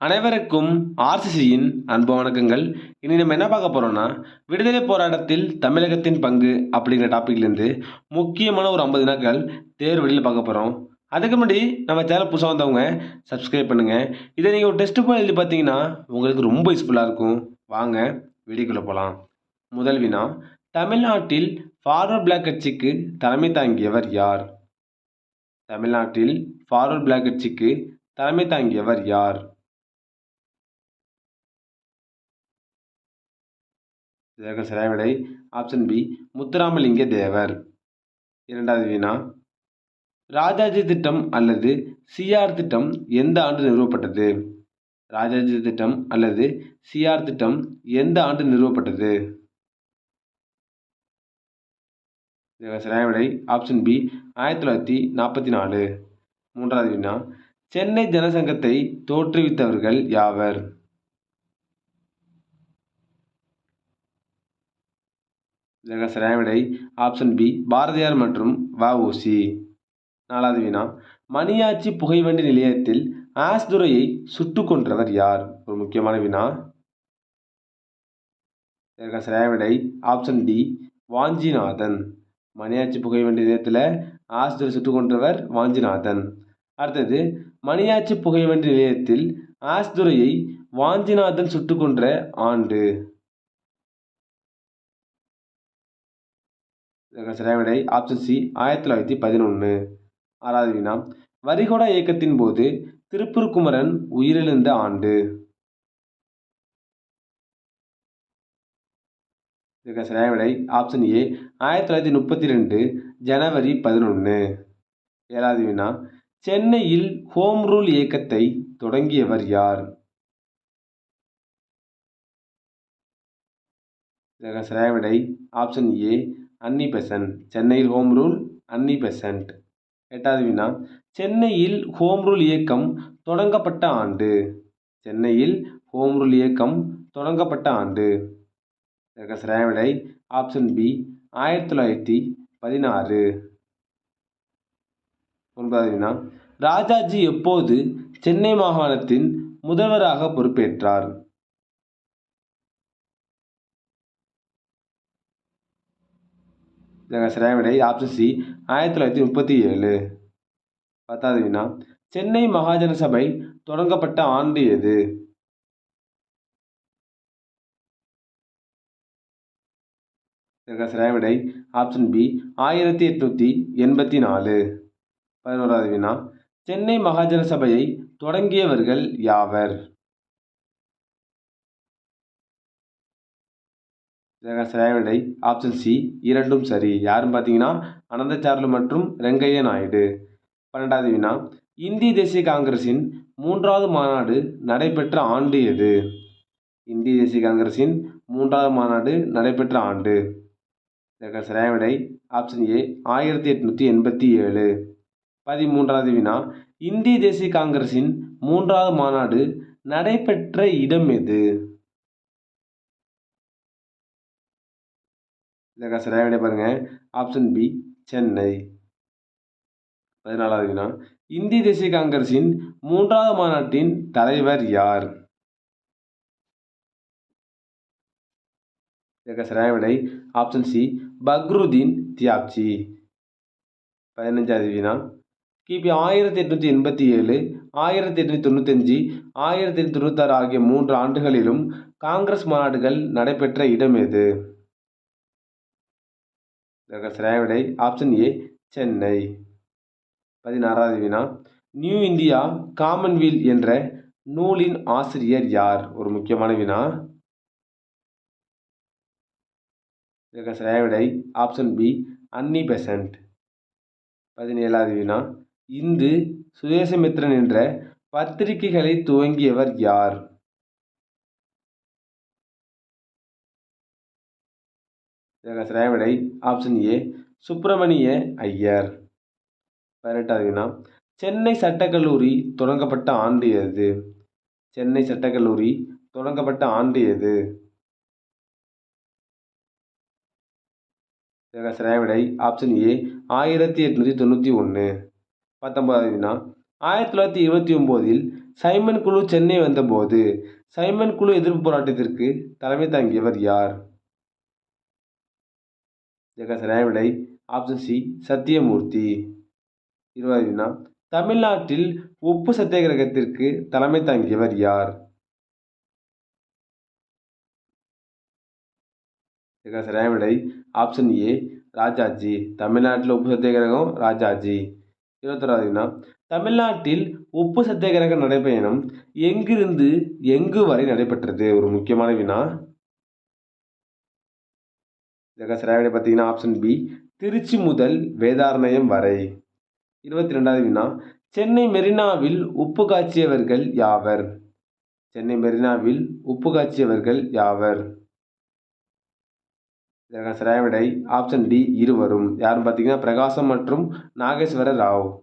அனைவருக்கும் ஆர்சிசியின் அன்பு வணக்கங்கள். இனி நம்ம என்ன பார்க்க போகிறோம்னா விடுதலை போராட்டத்தில் தமிழகத்தின் பங்கு அப்படிங்கிற டாப்பிக்லேருந்து முக்கியமான ஒரு ஐம்பது நாட்கள் தேர்வு வெளியில் பார்க்க போகிறோம் அதுக்கு முன்னாடி நம்ம சேனல் புதுசாக வந்தவங்க சப்ஸ்கிரைப் பண்ணுங்கள் இதை நீங்கள் ஒரு டெஸ்ட் போய் எழுதி பார்த்தீங்கன்னா உங்களுக்கு ரொம்ப யூஸ்ஃபுல்லாக இருக்கும். வாங்க வீடியோக்குள்ளே போகலாம் முதல் வினா தமிழ்நாட்டில் ஃபார்வர்ட் பிளாக் கட்சிக்கு தலைமை தாங்கியவர் யார்? தமிழ்நாட்டில் ஃபார்வர்ட் பிளாக் கட்சிக்கு தலைமை தாங்கியவர் யார்? இதற்கு சரியான ஆப்ஷன் பி முத்துராமலிங்க தேவர். இரண்டாவது வினா ராஜாஜி திட்டம் அல்லது சிஆர் திட்டம் எந்த ஆண்டு நிறுவப்பட்டது? ராஜாஜி திட்டம் அல்லது சிஆர் திட்டம் எந்த ஆண்டு நிறுவப்பட்டது? இதற்கு சரியான ஆப்ஷன் பி ஆயிரத்தி தொள்ளாயிரத்தி நாற்பத்தி நாலு. மூன்றாவது வினா சென்னை ஜனசங்கத்தை தோற்றுவித்தவர்கள் யாவர்? இதற்கு சரியான விடை ஆப்ஷன் பி பாரதியார் மற்றும் வஉசி நாலாவது வினா மணியாச்சி புகைவண்டி நிலையத்தில் ஆஸ்துரையை சுட்டு கொன்றவர் யார்? ஒரு முக்கியமான வினா இதற்கு சரியான விடை ஆப்ஷன் டி வாஞ்சிநாதன். மணியாச்சி புகைவண்டி நிலையத்தில் ஆஸ்துரை சுட்டு கொன்றவர் வாஞ்சிநாதன். அடுத்தது மணியாச்சி புகைவண்டி நிலையத்தில் ஆஸ்துரையை வாஞ்சிநாதன் சுட்டு கொன்ற ஆண்டு. சரியான விடை ஆப்ஷன் சி ஆயிரத்தி தொள்ளாயிரத்தி பதினொன்று ஆறாவது வினா வரிகொடா இயக்கத்தின் போது திருப்பூர் குமரன் உயிரிழந்த ஆண்டு. இதற்கு சரியான விடை ஆப்ஷன் ஏ ஆயிரத்தி தொள்ளாயிரத்தி முப்பத்தி ரெண்டு ஜனவரி பதினொன்று ஏழாவது வினா சென்னையில் ஹோம் ரூல் இயக்கத்தை தொடங்கியவர் யார்? இதற்கு சரியான விடை ஆப்ஷன் ஏ அன்னி பெசன்ட். சென்னையில் ஹோம் ரூல் அன்னி பெசன்ட். எட்டாவது வினா. சென்னையில் ஹோம் ரூல் இயக்கம் தொடங்கப்பட்ட ஆண்டு. சென்னையில் ஹோம் ரூல் இயக்கம் தொடங்கப்பட்ட ஆண்டு. இதற்கு ஆப்ஷன் பி ஆயிரத்தி தொள்ளாயிரத்தி பதினாறு. ஒன்பதாவது வினா. ராஜாஜி எப்போது சென்னை மாகாணத்தின் முதல்வராக பொறுப்பேற்றார்? சரியான விடை. ஆப்ஷன் சி ஆயிரத்தி தொள்ளாயிரத்தி முப்பத்தி ஏழு. பத்தாவது வினா சென்னை மகாஜன சபை தொடங்கப்பட்ட ஆண்டு எது? இதற்கு சரியான விடை. ஆப்ஷன் பி ஆயிரத்தி எட்நூற்றி எண்பத்தி நாலு. பதினோராவது வினா சென்னை மகாஜன சபையை தொடங்கியவர்கள் யாவர்? விடை ஆப்ஷன் சி இரண்டும் சரி. யாருன்னு பார்த்தீங்கன்னா அனந்தச்சார்லு மற்றும் ரெங்கைய நாயுடு. பன்னெண்டாவது வினா. இந்திய தேசிய காங்கிரஸின் மூன்றாவது மாநாடு நடைபெற்ற ஆண்டு எது? இந்திய தேசிய காங்கிரஸின் மூன்றாவது மாநாடு நடைபெற்ற ஆண்டு. இதற்கான சரியான விடை ஆப்ஷன் ஏ ஆயிரத்தி எட்நூற்றி எண்பத்தி ஏழு. பதிமூன்றாவது வினா. இந்திய தேசிய காங்கிரஸின் மூன்றாவது மாநாடு நடைபெற்ற இடம் எது? இதற்கு சரியாக விட பாருங்க. ஆப்ஷன் பி சென்னை பதினாலாவது வினா. இந்திய தேசிய காங்கிரஸின் மூன்றாவது மாநாட்டின் தலைவர் யார்? இதற்கு சரியான விடை ஆப்ஷன் சி பக்ருதீன் தியாப்சி பதினஞ்சாவது வினா. கிபி ஆயிரத்தி எட்நூற்றி எண்பத்தி ஏழு ஆயிரத்தி எட்நூற்றி தொண்ணூத்தஞ்சு ஆயிரத்தி எட்நூற்றி தொண்ணூத்தாறு ஆகிய மூன்று ஆண்டுகளிலும் காங்கிரஸ் மாநாடுகள் நடைபெற்ற இடம் எது? இதற்கு சரியான விடை ஆப்ஷன் ஏ சென்னை. பதினாறாவது வினா. நியூ இந்தியா காமன்வெல் என்ற நூலின் ஆசிரியர் யார்? ஒரு முக்கியமான வினா. இதற்கு சரியான விடை ஆப்ஷன் பி அன்னி பெசன்ட். பதினேழாவது வினா. இந்து சுதேசமித்ரன் என்ற பத்திரிகைகளை துவங்கியவர் யார்? இதற்கு ஆப்ஷன் ஏ சுப்பிரமணிய ஐயர். பதினெட்டாவது வினா சென்னை சட்டக்கல்லூரி தொடங்கப்பட்ட ஆண்டு எது? சென்னை சட்டக்கல்லூரி தொடங்கப்பட்ட ஆண்டு எது? இதற்கு ஆப்ஷன் ஏ ஆயிரத்தி எட்நூற்றி தொண்ணூற்றி ஒன்று பத்தொன்பதாவது வினா ஆயிரத்தி தொள்ளாயிரத்தி இருபத்தி ஒம்போதில் சைமன் குழு சென்னை வந்தபோது சைமன் குழு எதிர்ப்பு போராட்டத்திற்கு தலைமை தாங்கியவர் யார்? இதற்கான சரியான விடை ஆப்ஷன் சி சத்தியமூர்த்தி. இருபதாவது வினா தமிழ்நாட்டில் உப்பு சத்தியாகிரகத்திற்கு தலைமை தாங்கியவர் யார்? இதற்கான சரியான விடை ஆப்ஷன் ஏ ராஜாஜி. தமிழ்நாட்டில் உப்பு சத்தியாகிரகம் ராஜாஜி. இருபத்தொராவது வினா தமிழ்நாட்டில் உப்பு சத்தியாகிரக நடைபயணம் எங்கிருந்து எங்கு வரை நடைபெற்றது? ஒரு முக்கியமான வினா. இதற்கான சரியான பார்த்தீங்கன்னா ஆப்ஷன் பி திருச்சி முதல் வேதாரண்யம் வரை. இருபத்தி ரெண்டாவது வினா சென்னை மெரினாவில் உப்பு காய்ச்சியவர்கள் யாவர்? சென்னை மெரினாவில் உப்பு காய்ச்சியவர்கள் யாவர்? இதற்கான சரியான விடை ஆப்ஷன் டி இருவரும். யாருன்னு பார்த்தீங்கன்னா பிரகாசம் மற்றும் நாகேஸ்வர ராவ்.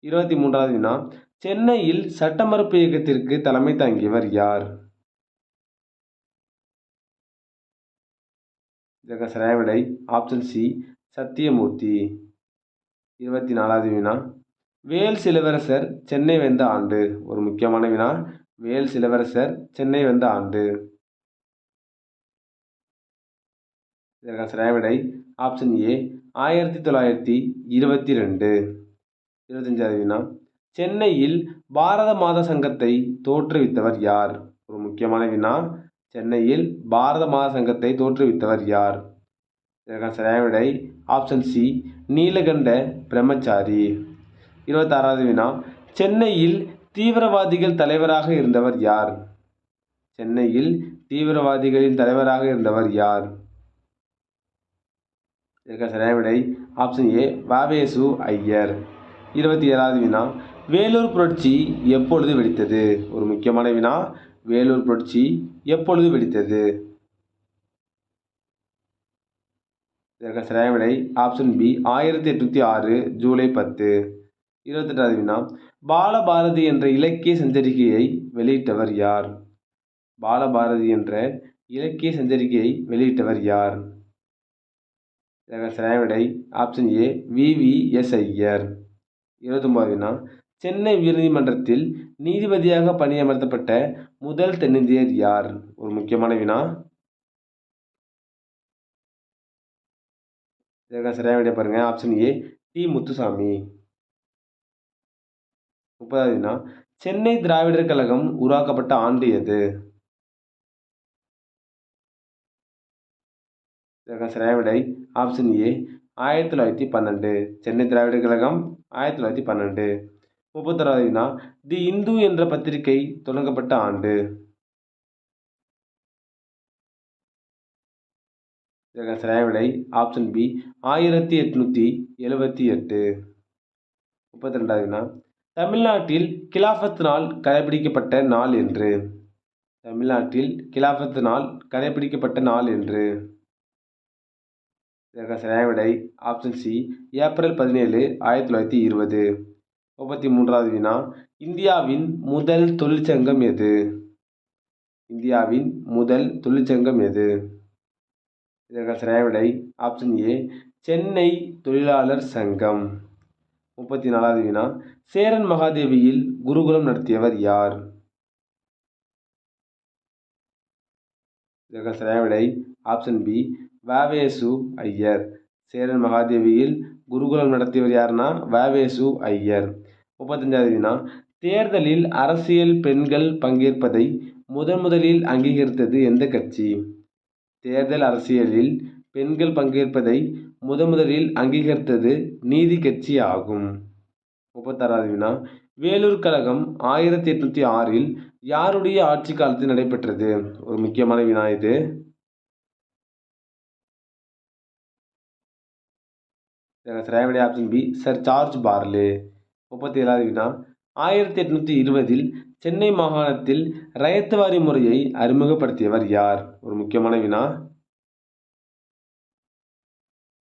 இருபத்தி மூன்றாவது வினா சென்னையில் சட்ட மறுப்பு இயக்கத்திற்கு தலைமை தாங்கியவர் யார்? இதற்கான விடை ஆப்ஷன் சி சத்தியமூர்த்தி. இருபத்தி நாலாவது வினா. வேல் சிலவரசர் சென்னை வந்த ஆண்டு. ஒரு முக்கியமான வினா. வேல் சிலவரசர் சென்னை வந்த ஆண்டு. இதற்கான சரியான விடை ஆப்ஷன் ஏ ஆயிரத்தி தொள்ளாயிரத்தி இருபத்தி ரெண்டு இருபத்தஞ்சாவது வினா. சென்னையில் பாரத மாத சங்கத்தை தோற்றுவித்தவர் யார்? ஒரு முக்கியமான வினா. சென்னையில் பாரத மகாசங்கத்தை தோற்றுவித்தவர் யார்? இதற்கான சரியான விடை ஆப்ஷன் சி நீலகண்ட பிரம்மச்சாரி. இருபத்தாறாவது வினா. சென்னையில் தீவிரவாதிகள் தலைவராக இருந்தவர் யார்? சென்னையில் தீவிரவாதிகளின் தலைவராக இருந்தவர் யார்? இதற்கான சரியான விடை ஆப்ஷன் ஏ வாவேசு ஐயர். இருபத்தி ஏழாவது வினா. வேலூர் புரட்சி எப்பொழுது வெடித்தது? ஒரு முக்கியமான வினா. வேலூர் புரட்சி எப்பொழுது வெடித்தது? இதற்கு சரியான விடை ஆப்ஷன் பி ஆயிரத்தி எட்நூற்றி ஆறு ஜூலை பத்து. இருபத்தெட்டாவது வினா பாலபாரதி என்ற இலக்கிய சஞ்சரிகையை வெளியிட்டவர் யார்? பாலபாரதி என்ற இலக்கிய சஞ்சரிகையை வெளியிட்டவர் யார்? இதற்கு சரியான விடை option A V V S S Iyer. இருபத்தொம்பது வினா சென்னை உயர்நீதிமன்றத்தில் நீதிபதியாக பணியமர்த்தப்பட்ட முதல் தென்னிந்தியர் யார்? ஒரு முக்கியமான வினா. இதற்கான சரியான விடை பாருங்க. Option A T. முத்துசாமி. முப்பதாவது வினா. சென்னை திராவிடர் கழகம் உருவாக்கப்பட்ட ஆண்டு எது? இதற்கான சரியான விடை. ஆப்ஷன் ஏ ஆயிரத்தி தொள்ளாயிரத்தி பன்னெண்டு. சென்னை திராவிடர் கழகம் ஆயிரத்தி தொள்ளாயிரத்தி பன்னெண்டு. முப்பத்தொராவது தி இந்து என்ற பத்திரிகை தொடங்கப்பட்ட ஆண்டு. இதற்கான சரியான விடை ஆப்ஷன் பி ஆயிரத்தி எட்நூற்றி எழுபத்தி எட்டு. முப்பத்தி ரெண்டாவது வினா தமிழ்நாட்டில் கிலாஃபத் நாள் கடைபிடிக்கப்பட்ட நாள் என்று. தமிழ்நாட்டில் கிலாஃபத் நாள் கடைபிடிக்கப்பட்ட நாள் என்று. இதற்கான சரியான விடை ஆப்ஷன் சி ஏப்ரல் பதினேழு ஆயிரத்தி தொள்ளாயிரத்தி இருபது. முப்பத்தி மூன்றாவது வினா. இந்தியாவின் முதல் தொழிற்சங்கம் எது? இந்தியாவின் முதல் தொழிற்சங்கம் எது? இதற்கான சரியான விடை ஆப்ஷன் ஏ சென்னை தொழிலாளர் சங்கம். முப்பத்தி நாலாவது வினா. சேரன் மகாதேவியில் குருகுலம் நடத்தியவர் யார்? இதற்கான சரியான விடை ஆப்ஷன் பி வாவேசு ஐயர். சேரன் மகாதேவியில் குருகுலம் நடத்தியவர் யாருன்னா வாவேசு ஐயர். முப்பத்தஞ்சாவது வினா தேர்தலில் அரசியல் பெண்கள் பங்கேற்பதை முதன் முதலில் அங்கீகரித்தது எந்த கட்சி தேர்தல் அரசியலில் பெண்கள் பங்கேற்பதை முதன் முதலில் அங்கீகரித்தது நீதி கட்சி ஆகும் முப்பத்தாறாவது வினா வேலூர் கழகம் ஆயிரத்தி எட்நூற்றி ஆறில் யாருடைய ஆட்சி காலத்தில் நடைபெற்றது ஒரு முக்கியமான வினா இது சரியான option B sir George Barlow முப்பத்தி ஏழாவது வினா ஆயிரத்தி எட்நூற்றி இருபதில் சென்னை மாகாணத்தில் ரயத்துவாரி முறையை அறிமுகப்படுத்தியவர் யார்? ஒரு முக்கியமான வினா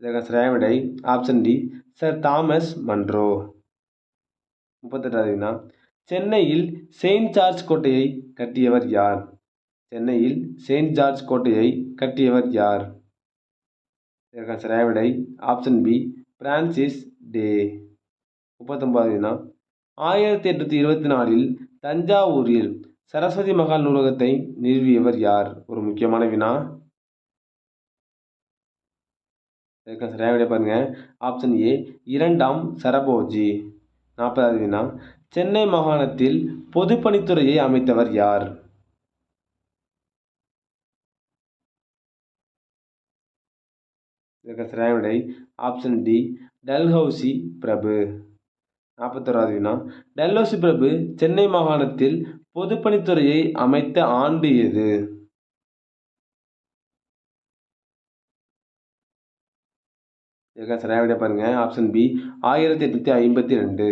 இதற்கான சரியான விடை option D sir Thomas Munro. முப்பத்தெட்டாவது வினா சென்னையில் செயின்ட் ஜார்ஜ் கோட்டையை கட்டியவர் யார்? சென்னையில் செயின்ட் ஜார்ஜ் கோட்டையை கட்டியவர் யார்? இதற்கான சரியான விடை ஆப்ஷன் பி பிரான்சிஸ் டே. முப்பத்தொம்பது வினா ஆயிரத்தி எட்நூற்றி இருபத்தி நாலில் தஞ்சாவூரில் சரஸ்வதி மகால் நூலகத்தை நிறுவியவர் யார்? ஒரு முக்கியமான வினா. சரியாக பாருங்க. ஆப்ஷன் ஏ இரண்டாம் சரபோஜி. நாற்பதாவது வினா சென்னை மாகாணத்தில் பொதுப்பணித்துறையை அமைத்தவர் யார்? சரியான விடை. ஆப்ஷன் டி டல்ஹௌசி பிரபு. நாற்பத்தோராவது வினா. டெல்லோசி பிரபு சென்னை மாகாணத்தில் பொதுப்பணித்துறையை அமைத்த ஆண்டு எது? சரியாக விட பாருங்க. ஆப்ஷன் பி ஆயிரத்தி எட்நூற்றி ஐம்பத்தி ரெண்டு.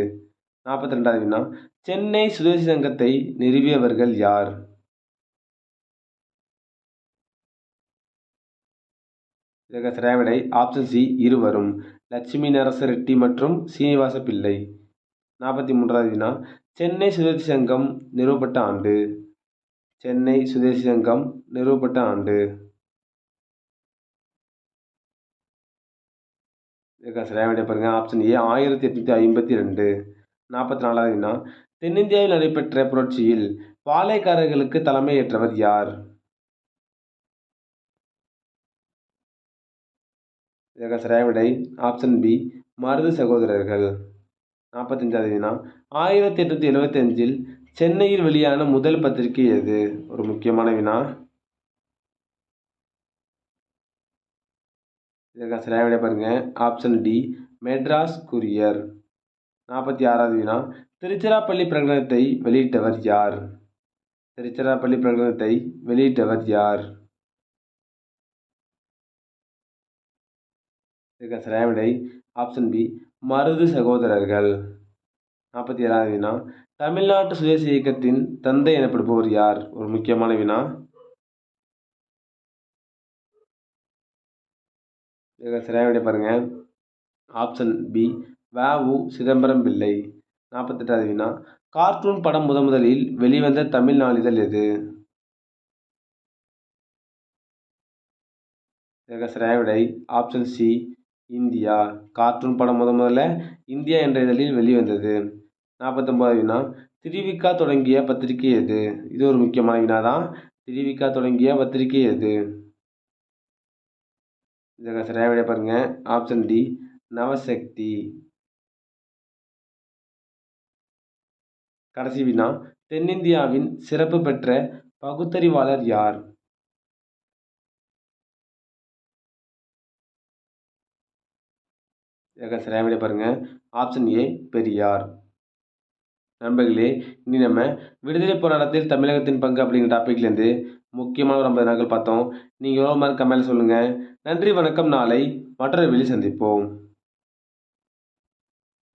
நாற்பத்தி ரெண்டாவது வினா. சென்னை சுதேசி சங்கத்தை நிறுவியவர்கள் யார்? இதற்கு சரியான விடை. ஆப்ஷன் சி இருவரும். லட்சுமி நரச ரெட்டி மற்றும் சீனிவாச பிள்ளை. நாற்பத்தி மூன்றாவது வினா சென்னை சுதேசி சங்கம் நிறுவப்பட்ட ஆண்டு. சென்னை சுதேசி சங்கம் நிறுவப்பட்ட ஆண்டு. இதற்கு சரியான விடை ஆப்ஷன் ஏ ஆயிரத்தி எட்நூற்றி ஐம்பத்தி ரெண்டு. நாற்பத்தி நாலாவது வினா தென்னிந்தியாவில் நடைபெற்ற புரட்சியில் பாளையக்காரர்களுக்கு தலைமையேற்றவர் யார்? இதற்கு சரியான விடை ஆப்ஷன் பி மருது சகோதரர்கள். நாற்பத்தஞ்சாவது வினா ஆயிரத்தி எட்நூற்றி எழுபத்தஞ்சில் சென்னையில் வெளியான முதல் பத்திரிகை எது? ஒரு முக்கியமான வினா. இதற்கு சரியான விட பாருங்க. ஆப்ஷன் டி மெட்ராஸ் குரியர் நாற்பத்தி ஆறாவது வினா. திருச்சிராப்பள்ளி பிரகடனத்தை வெளியிட்டவர் யார்? திருச்சிராப்பள்ளி பிரகடனத்தை வெளியிட்டவர் யார்? இதற்கு சரியான விடை. ஆப்ஷன் பி மருது சகோதரர்கள். நாற்பத்தி ஏழாவது வினா. தமிழ்நாட்டு சுதேசி இயக்கத்தின் தந்தை எனப்படுபவர் யார்? ஒரு முக்கியமான வினா. இதற்கு சரியான பாருங்க. Option B. வ. உ. சிதம்பரம் பிள்ளை. நாற்பத்தெட்டாவது வினா. கார்ட்டூன் படம் முத முதலில் வெளிவந்த தமிழ் நாளிதழ் எது? இதற்கு விடை. Option C. இந்தியா. கார்ட்டூன் படம் முத முதல்ல இந்தியா என்ற இதழில் வெளிவந்தது. நாற்பத்தொம்பதாவது வினா. திருவிக்கா தொடங்கிய பத்திரிகை எது? இது ஒரு முக்கியமான வினா தான் திருவிக்கா தொடங்கிய பத்திரிகை எது? இதற்கு சரியாக விட பாருங்க. Option D. நவசக்தி. கடைசி வினா. தென்னிந்தியாவின் சிறப்பு பெற்ற பகுத்தறிவாளர் யார்? இதற்கு சரியாக விடை பாருங்கள் ஆப்ஷன் ஏ பெரியார். நண்பர்களே இனி நம்ம விடுதலை போராட்டத்தில் தமிழகத்தின் பங்கு அப்படிங்கிற டாப்பிக்லேருந்து முக்கியமான ஒரு ஐம்பது நாட்கள் பார்த்தோம். நீங்கள் எவ்வளோ மாதிரி கமெண்ட் சொல்லுங்கள் நன்றி வணக்கம். நாளை மற்றொரு வெளி சந்திப்போம்.